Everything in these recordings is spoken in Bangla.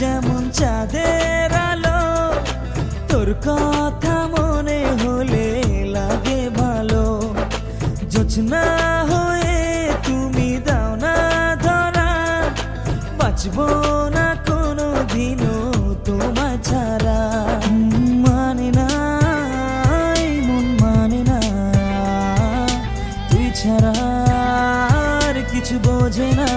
যেমন চাঁদের আলো, তোর কথা মনে হলে লাগে ভালো। জোছনা হয়ে তুমি দাও না ধরা, বাঁচবো না কোনো দিনও তোমার ছাড়া। মানে না মন মানে না, তুই ছাড়া আর কিছু বোঝে না।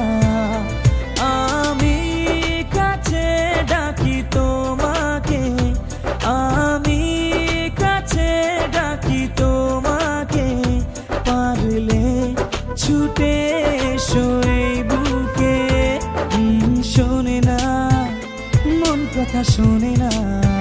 কথা শোনে না।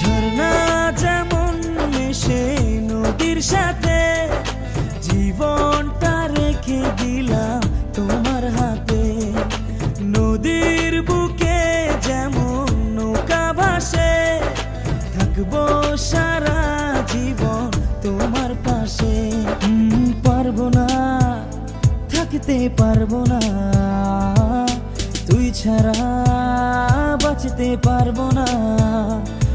ঝর্ণা যেমন মিশে নদীর সাথে, জীবনটা রেখে দিলাম তোমার হাতে। নদীর বুকে যেমন নৌকা ভাসে, থাকব সারা জীবন তোমার পাশে। পারব না, থাকতে পারব না, তুই ছাড়া বাঁচতে পারব না।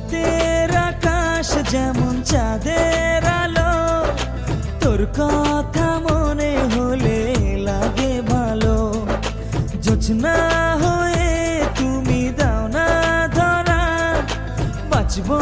রাতের আকাশ যেমন চাঁদের আলো, তোর কথা মনে হলে লাগে ভালো। যোচনা হয়ে তুমি দাও না ধরা, বাঁচবো